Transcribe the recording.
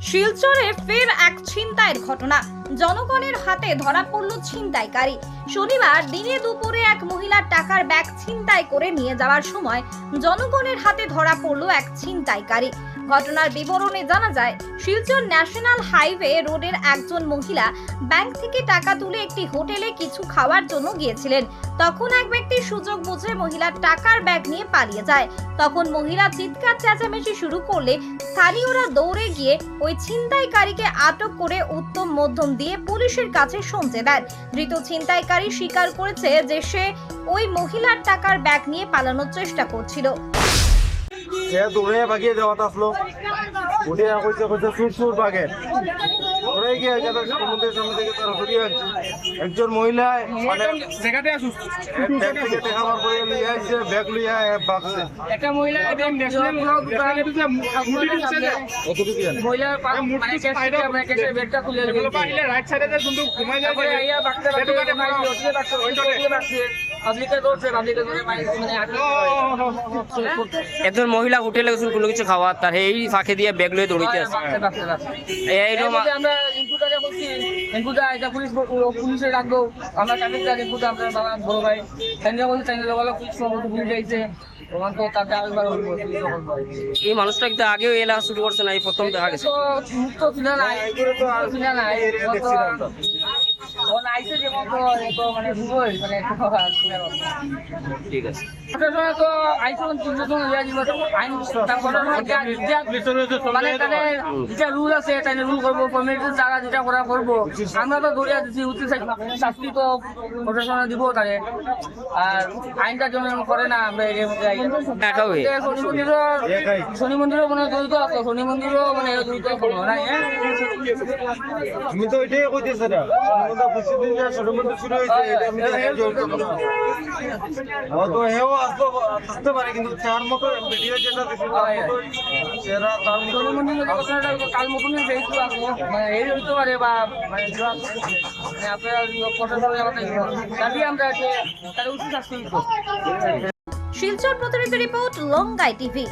শিলচরে ফের এক ছিনতাইয়ের ঘটনা। জনগণের হাতে ধরা পড়ল ছিনতাইকারী। শনিবার দিনে দুপুরে এক মহিলার টাকার ব্যাগ ছিনতাই করে নিয়ে যাওয়ার সময় জনগণের হাতে ধরা পড়ল এক ছিনতাইকারী। ঘটনার বিবরণে জানা যায়, শিলচর ন্যাশনাল হাইওয়ে রোডের একজন মহিলা ব্যাংক থেকে টাকা তুলে একটি হোটেলে কিছু খাওয়ার জন্য গিয়েছিলেন। তখন এক ব্যক্তি সুযোগ বুঝে মহিলার টাকার ব্যাগ নিয়ে পালিয়ে যায়। তখন মহিলা চিৎকার চেঁচামেচি শুরু করলে স্থানীয়রা দৌড়ে গিয়ে ওই ছিনতাইকারীকে আটক করে উত্তম মধ্যম দিয়ে পুলিশের কাছে শুনতে দেন। ধৃত ছিনতাইকারী স্বীকার করেছে যে সে ওই মহিলার টাকার ব্যাগ নিয়ে পালানোর চেষ্টা করছিল। দেওয়াত আসলো। উঠে কইছে কইছে সুর সুর বাগে। দৌড়ে গিয়ে গেল সমুদ্রের সামনে থেকে তারা আনছে। একজন মহিলা মানে জায়গাতে আসুস ব্যাগ থেকে টাকা বার করে লিয়ে আসছে ব্যাগ লিয়ে বাগছে। একটা মহিলা একদম ন্যাশনাল কতটুকু জানে? মহিলা ক্যাশ থেকে আমরা ক্যাশের ব্যাগটা খুলে এগুলো পাইলে রাইট সাইডে যে কিন্তু ঘুমাই যায় আইয়া বাচ্চা পাবলিকে দৌড়ছে পাবলিকে দৌড়ে মাইল মানে আটকে একজন মহিলা হোটেলে গেছিল কোনো কিছু খাওয়ার তার এই ফাঁকে দিয়ে ব্যাগ লয়ে দৌড়িতে আছে। বাচ্চা এইরকম এই আমরা বলছি এটা পুলিশ পুলিশে আমরা আমরা বাবা বড় ভাই। তাইলে বলছি তাইলে বলো পুলিশ যাইছে মানুষটা কিন্তু আগেও এলা শুরু করছে না এই প্রথম দেখা গেছে। তো মুক্ত কিনা নাই মানে মানে ঠিক আছে। ইয়া আইন তারপরে মানে রুল আছে রুল করব কমিউনিটির জায়গা যেটা করা করব। আমরা তো দৌড়িয়া দিচ্ছি উচিত শাস্তি তো প্রশাসনে দিব আর আইনটা যেন করে না আমরা শনি মন্দিরও শনি মন্দিরও মানে জড়িত আছে শনি মন্দিরও মানে জড়িত কোনো নাই হ্যাঁ আমি তো এটাই কইতেছি না আমরা খুশি দিন যা ছোট শুরু হয়েছে এটা আমি তো হেও জড়িত না। ও তো হেও আসতো আসতে পারে কিন্তু চার মতো ভিডিও যেটা দেখি তার মতোই চেহারা তার মতো শনি মন্দিরের যে ঘটনাটা কাল মতনই যেহেতু আসলো মানে এই হইতে পারে বা মানে মানে আপনারা আমাদের দাবি আমরা তাহলে উচিত শাস্তি শিলচর প্রতিনিধি রিপোর্ট লঙ্গাই টিভি।